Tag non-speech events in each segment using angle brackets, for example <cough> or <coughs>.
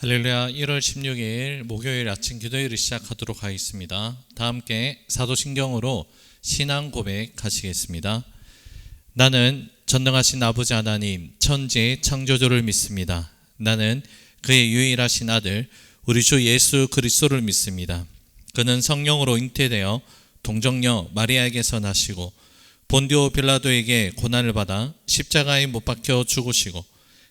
할렐루야 1월 16일 목요일 아침 기도회를 시작하도록 하겠습니다. 다 함께 사도신경으로 신앙 고백 하시겠습니다. 나는 전능하신 아버지 하나님 천지의 창조주를 믿습니다. 나는 그의 유일하신 아들 우리 주 예수 그리스도를 믿습니다. 그는 성령으로 잉태되어 동정녀 마리아에게서 나시고 본디오 빌라도에게 고난을 받아 십자가에 못 박혀 죽으시고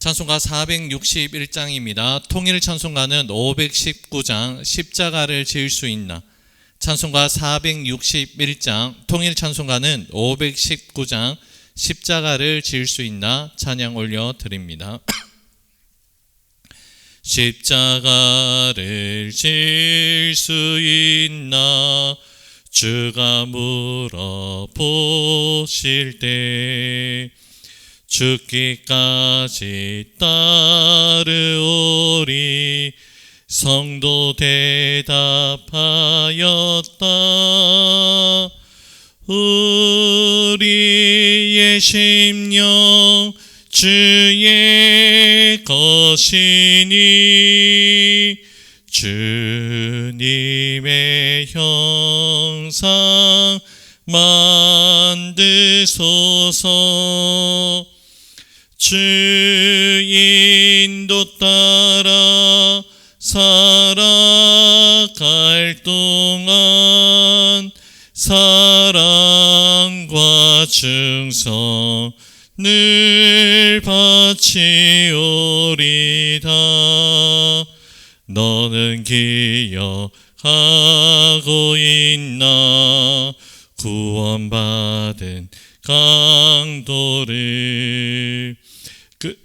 찬송가 461장입니다. 통일 찬송가는 519장 십자가를 지을 수 있나. 찬송가 461장 통일 찬송가는 519장 십자가를 지을 수 있나 찬양 올려 드립니다. <clears throat> 십자가를 질 수 있나 주가 물어보실 때 죽기까지 따르오리 성도 대답하였다. 우리의 심령 주의 것이니 주님의 형상 만드소서 주 인도 따라 살아갈 동안 사랑과 충성 늘 바치오리다. 너는 기억하고 있나? 구원받은 강도를 그 <coughs>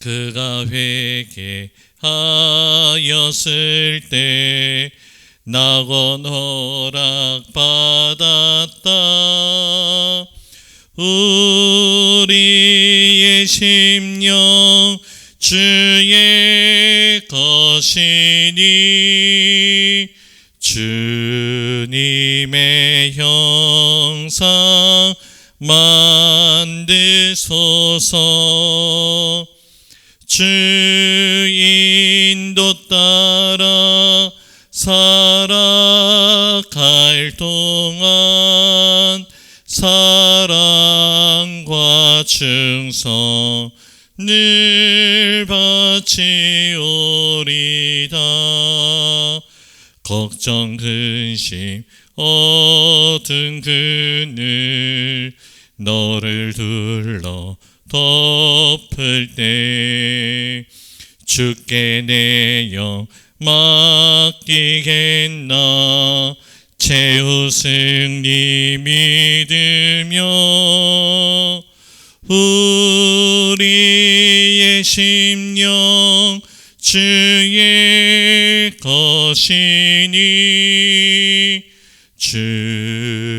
그가 회개하였을 때 낙원 허락 받았다. 우리의 심령 주의 것이니 주님의 형상 만 드소서. 주 인도 따라 살아갈 동안 사랑과 충성 늘 바치오리다. 걱정 근심 어두운 그늘 너를 둘러 덮을 때 주께 내영 맡기겠나? 최후 승리 믿으며 우리의 심령 주의 것이니 주님의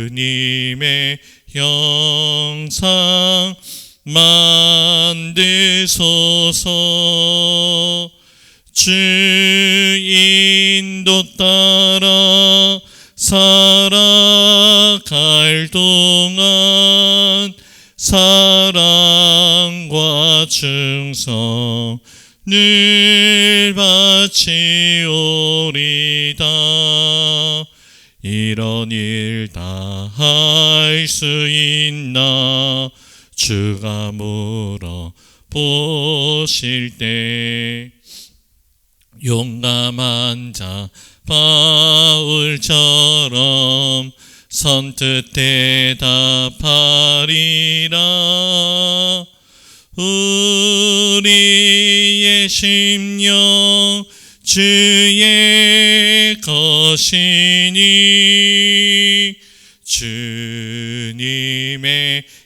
형상 만드소서. 주인도 따라 살아갈 동안 사랑과 충성 늘 바치오리다 이런 일 다 할 수 있나? 주가 물어 보실 때 용감한 자 바울처럼 선뜻 대답하리라. 우리의 심령 주의 것이니 주님의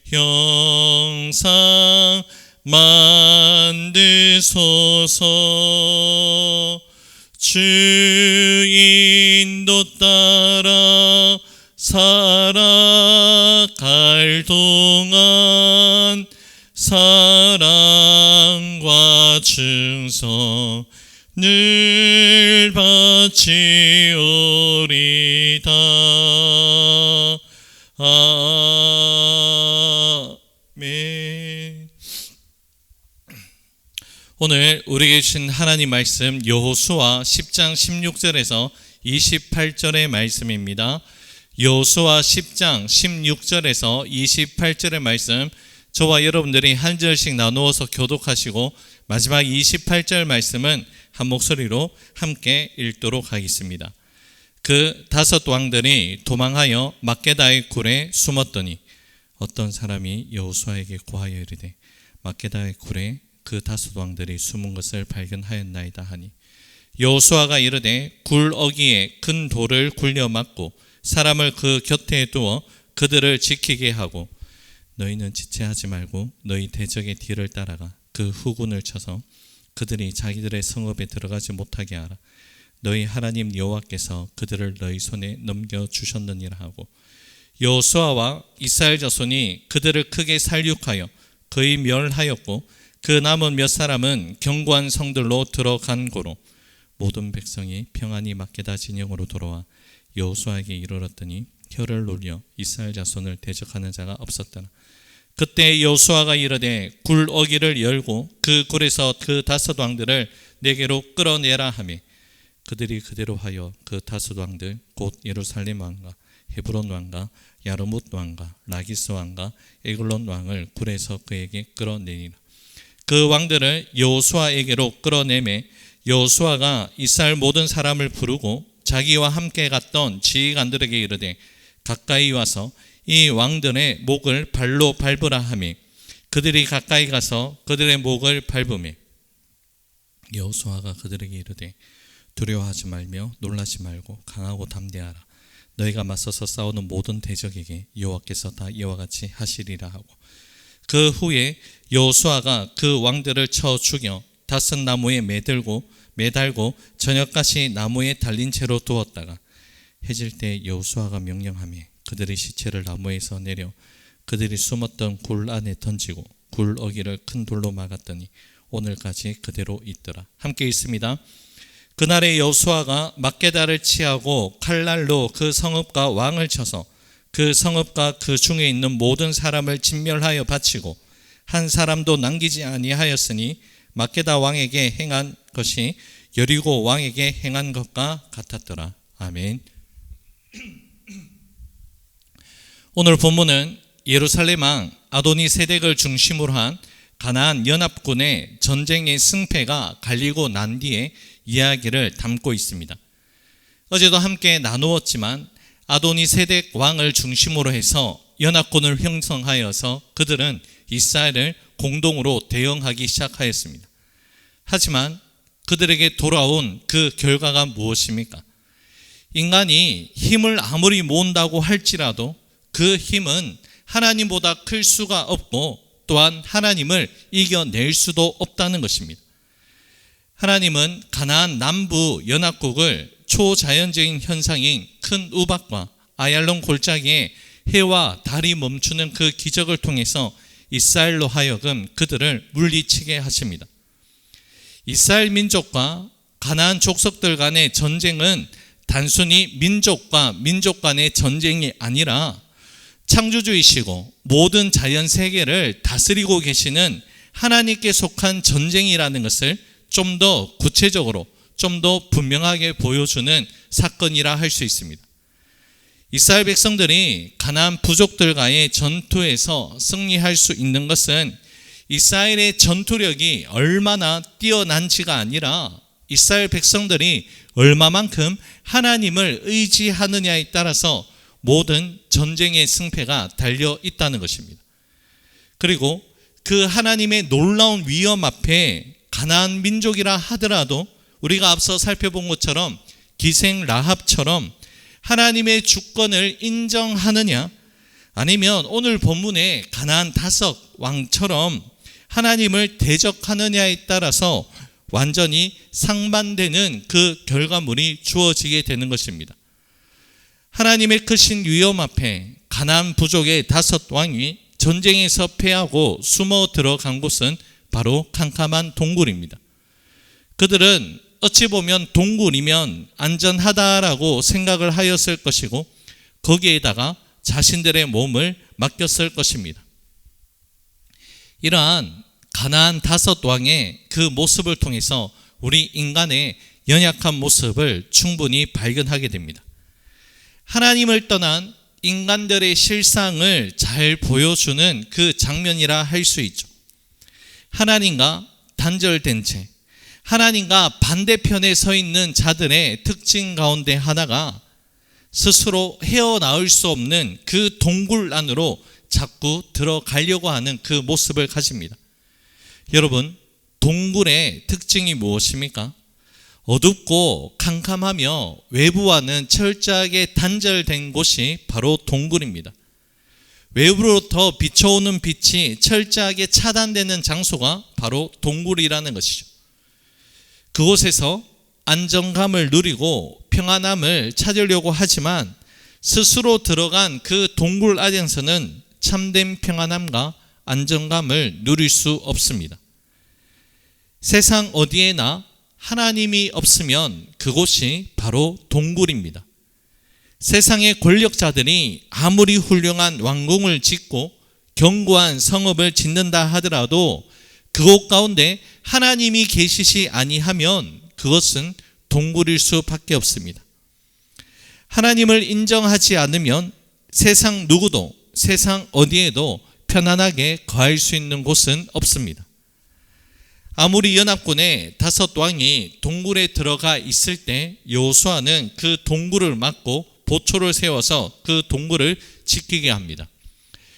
형상 만드소서. 주 인도 따라 살아갈 동안 사랑과 충성 늘 바치오리다. 아멘. 오늘 우리에게 주신 하나님 말씀 여호수아 10장 16절에서 28절의 말씀입니다. 여호수아 10장 16절에서 28절의 말씀. 저와 여러분들이 한 절씩 나누어서 교독하시고 마지막 28절 말씀은 한 목소리로 함께 읽도록 하겠습니다. 그 다섯 왕들이 도망하여 막게다의 굴에 숨었더니 어떤 사람이 여호수아에게 고하여 이르되 막게다의 굴에 그 다섯 왕들이 숨은 것을 발견하였나이다 하니 여호수아가 이르되 굴 어기에 큰 돌을 굴려 막고 사람을 그 곁에 두어 그들을 지키게 하고 너희는 지체하지 말고 너희 대적의 뒤를 따라가 그 후군을 쳐서 그들이 자기들의 성읍에 들어가지 못하게 하라 너희 하나님 여호와께서 그들을 너희 손에 넘겨 주셨느니라 하고 여호수아와 이스라엘 자손이 그들을 크게 살육하여 거의 멸하였고 그 남은 몇 사람은 견고한 성들로 들어간 고로 모든 백성이 평안히 막게다 진영으로 돌아와 여호수아에게 이르렀더니 혀를 놀려 이스라엘 자손을 대적하는 자가 없었더라. 그때 여호수아가 이르되 굴 어기를 열고 그 굴에서 그 다섯 왕들을 내게로 끌어내라 하매 그들이 그대로 하여 그 다섯 왕들 곧 예루살렘 왕과 헤브론 왕과 야르뭇 왕과 라기스 왕과 에글론 왕을 굴에서 그에게 끌어내니라. 그 왕들을 여호수아에게로 끌어내매 여호수아가 이스라엘 모든 사람을 부르고 자기와 함께 갔던 지휘관들에게 이르되 가까이 와서 이 왕들의 목을 발로 밟으라 하며 그들이 가까이 가서 그들의 목을 밟으며 여호수아가 그들에게 이르되 두려워하지 말며 놀라지 말고 강하고 담대하라. 너희가 맞서서 싸우는 모든 대적에게 여호와께서 다 이와 같이 하시리라 하고. 그 후에 여호수아가 그 왕들을 쳐 죽여 다섯 나무에 매들고 매달고 저녁까지 나무에 달린 채로 두었다가 해질 때 여호수아가 명령하며 그들의 시체를 나무에서 내려 그들이 숨었던 굴 안에 던지고 굴 어기를 큰 돌로 막았더니 오늘까지 그대로 있더라. 함께 있습니다. 그날의 여호수아가 막게다를 치하고 칼날로 그 성읍과 왕을 쳐서 그 성읍과 그 중에 있는 모든 사람을 진멸하여 바치고 한 사람도 남기지 아니하였으니 막게다 왕에게 행한 것이 여리고 왕에게 행한 것과 같았더라. 아멘. 오늘 본문은 예루살렘 왕 아도니 세덱을 중심으로 한 가나안 연합군의 전쟁의 승패가 갈리고 난 뒤에 이야기를 담고 있습니다. 어제도 함께 나누었지만 아도니 세덱 왕을 중심으로 해서 연합군을 형성하여서 그들은 이스라엘을 공동으로 대응하기 시작하였습니다. 하지만 그들에게 돌아온 그 결과가 무엇입니까? 인간이 힘을 아무리 모은다고 할지라도 그 힘은 하나님보다 클 수가 없고 또한 하나님을 이겨낼 수도 없다는 것입니다. 하나님은 가나안 남부 연합국을 초자연적인 현상인 큰 우박과 아얄론 골짜기에 해와 달이 멈추는 그 기적을 통해서 이스라엘로 하여금 그들을 물리치게 하십니다. 이스라엘 민족과 가나안 족속들 간의 전쟁은 단순히 민족과 민족 간의 전쟁이 아니라 창조주이시고 모든 자연 세계를 다스리고 계시는 하나님께 속한 전쟁이라는 것을 좀 더 구체적으로 좀 더 분명하게 보여주는 사건이라 할 수 있습니다. 이스라엘 백성들이 가나안 부족들과의 전투에서 승리할 수 있는 것은 이스라엘의 전투력이 얼마나 뛰어난지가 아니라 이스라엘 백성들이 얼마만큼 하나님을 의지하느냐에 따라서 모든 전쟁의 승패가 달려 있다는 것입니다. 그리고 그 하나님의 놀라운 위험 앞에 가나안 민족이라 하더라도 우리가 앞서 살펴본 것처럼 기생 라합처럼 하나님의 주권을 인정하느냐 아니면 오늘 본문의 가나안 다섯 왕처럼 하나님을 대적하느냐에 따라서 완전히 상반되는 그 결과물이 주어지게 되는 것입니다. 하나님의 크신 위험 앞에 가나안 부족의 다섯 왕이 전쟁에서 패하고 숨어 들어간 곳은 바로 캄캄한 동굴입니다. 그들은 어찌 보면 동굴이면 안전하다라고 생각을 하였을 것이고 거기에다가 자신들의 몸을 맡겼을 것입니다. 이러한 가나안 다섯 왕의 그 모습을 통해서 우리 인간의 연약한 모습을 충분히 발견하게 됩니다. 하나님을 떠난 인간들의 실상을 잘 보여주는 그 장면이라 할 수 있죠. 하나님과 단절된 채, 하나님과 반대편에 서 있는 자들의 특징 가운데 하나가 스스로 헤어나올 수 없는 그 동굴 안으로 자꾸 들어가려고 하는 그 모습을 가집니다. 여러분, 동굴의 특징이 무엇입니까? 어둡고 캄캄하며 외부와는 철저하게 단절된 곳이 바로 동굴입니다. 외부로부터 비춰오는 빛이 철저하게 차단되는 장소가 바로 동굴이라는 것이죠. 그곳에서 안정감을 누리고 평안함을 찾으려고 하지만 스스로 들어간 그 동굴 안에서는 참된 평안함과 안정감을 누릴 수 없습니다. 세상 어디에나 하나님이 없으면 그곳이 바로 동굴입니다. 세상의 권력자들이 아무리 훌륭한 왕궁을 짓고 견고한 성읍을 짓는다 하더라도 그곳 가운데 하나님이 계시지 아니하면 그것은 동굴일 수밖에 없습니다. 하나님을 인정하지 않으면 세상 누구도 세상 어디에도 편안하게 거할 수 있는 곳은 없습니다. 아무리 연합군의 다섯 왕이 동굴에 들어가 있을 때 여호수아는 그 동굴을 막고 보초를 세워서 그 동굴을 지키게 합니다.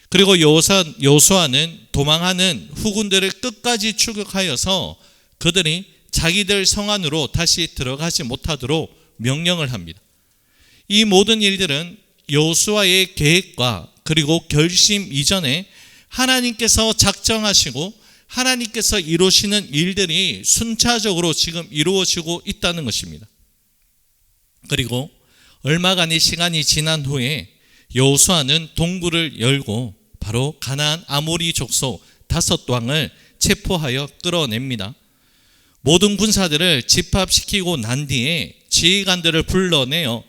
그리고 여호수아는 도망하는 후군들을 끝까지 추격하여서 그들이 자기들 성 안으로 다시 들어가지 못하도록 명령을 합니다. 이 모든 일들은 여호수아의 계획과 그리고 결심 이전에 하나님께서 작정하시고 하나님께서 이루시는 일들이 순차적으로 지금 이루어지고 있다는 것입니다. 그리고 얼마간의 시간이 지난 후에 여호수아는 동굴을 열고 바로 가나안 아모리 족속 다섯 왕을 체포하여 끌어냅니다. 모든 군사들을 집합시키고 난 뒤에 지휘관들을 불러내어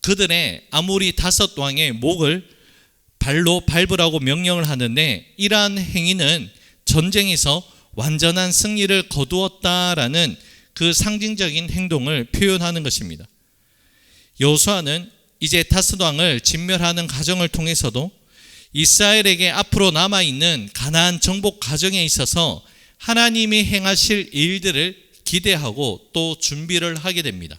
그들의 아모리 다섯 왕의 목을 발로 밟으라고 명령을 하는데 이러한 행위는 전쟁에서 완전한 승리를 거두었다라는 그 상징적인 행동을 표현하는 것입니다. 여호수아는 이제 다스 왕을 진멸하는 과정을 통해서도 이스라엘에게 앞으로 남아 있는 가나안 정복 과정에 있어서 하나님이 행하실 일들을 기대하고 또 준비를 하게 됩니다.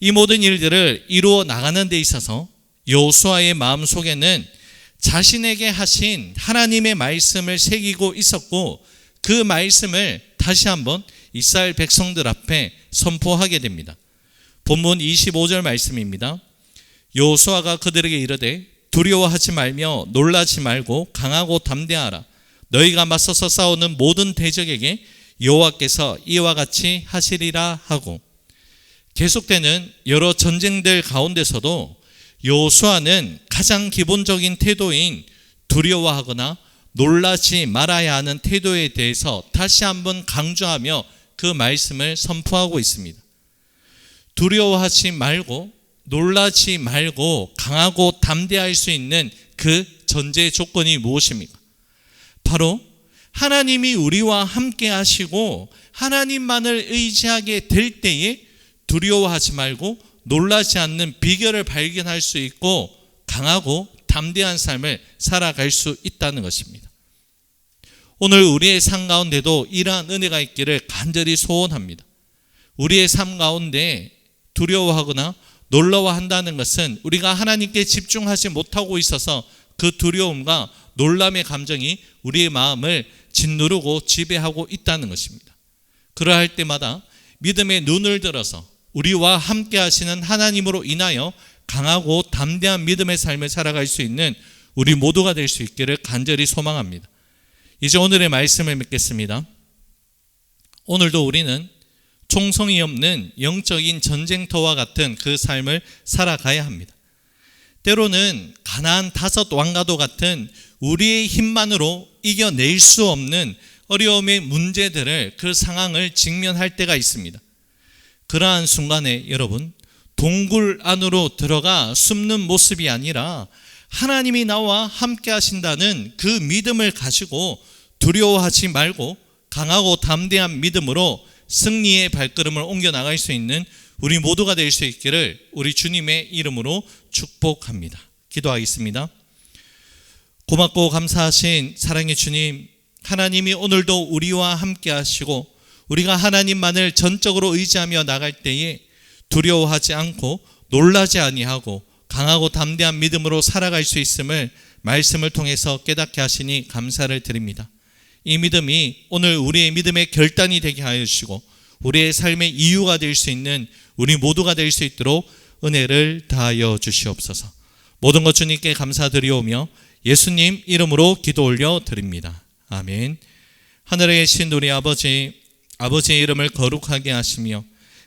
이 모든 일들을 이루어 나가는 데 있어서 여호수아의 마음 속에는 자신에게 하신 하나님의 말씀을 새기고 있었고 그 말씀을 다시 한번 이스라엘 백성들 앞에 선포하게 됩니다. 본문 25절 말씀입니다. 여호수아가 그들에게 이르되 두려워하지 말며 놀라지 말고 강하고 담대하라. 너희가 맞서서 싸우는 모든 대적에게 여호와께서 이와 같이 하시리라 하고 계속되는 여러 전쟁들 가운데서도 여호수아는 가장 기본적인 태도인 두려워하거나 놀라지 말아야 하는 태도에 대해서 다시 한번 강조하며 그 말씀을 선포하고 있습니다. 두려워하지 말고 놀라지 말고 강하고 담대할 수 있는 그 전제 조건이 무엇입니까? 바로 하나님이 우리와 함께 하시고 하나님만을 의지하게 될 때에 두려워하지 말고 놀라지 않는 비결을 발견할 수 있고 강하고 담대한 삶을 살아갈 수 있다는 것입니다. 오늘 우리의 삶 가운데도 이러한 은혜가 있기를 간절히 소원합니다. 우리의 삶 가운데 두려워하거나 놀라워한다는 것은 우리가 하나님께 집중하지 못하고 있어서 그 두려움과 놀람의 감정이 우리의 마음을 짓누르고 지배하고 있다는 것입니다. 그러할 때마다 믿음의 눈을 들어서 우리와 함께 하시는 하나님으로 인하여 강하고 담대한 믿음의 삶을 살아갈 수 있는 우리 모두가 될 수 있기를 간절히 소망합니다. 이제 오늘의 말씀을 맺겠습니다. 오늘도 우리는 총성이 없는 영적인 전쟁터와 같은 그 삶을 살아가야 합니다. 때로는 가나안 다섯 왕가도 같은 우리의 힘만으로 이겨낼 수 없는 어려움의 문제들을 그 상황을 직면할 때가 있습니다. 그러한 순간에 여러분 동굴 안으로 들어가 숨는 모습이 아니라 하나님이 나와 함께 하신다는 그 믿음을 가지고 두려워하지 말고 강하고 담대한 믿음으로 승리의 발걸음을 옮겨 나갈 수 있는 우리 모두가 될 수 있기를 우리 주님의 이름으로 축복합니다. 기도하겠습니다. 고맙고 감사하신 사랑의 주님, 하나님이 오늘도 우리와 함께 하시고 우리가 하나님만을 전적으로 의지하며 나갈 때에 두려워하지 않고 놀라지 아니하고 강하고 담대한 믿음으로 살아갈 수 있음을 말씀을 통해서 깨닫게 하시니 감사를 드립니다. 이 믿음이 오늘 우리의 믿음의 결단이 되게 하여 주시고 우리의 삶의 이유가 될 수 있는 우리 모두가 될 수 있도록 은혜를 다하여 주시옵소서. 모든 것 주님께 감사드리오며 예수님 이름으로 기도 올려 드립니다. 아멘. 하늘에 계신 우리 아버지, 아버지의 이름을 거룩하게 하시며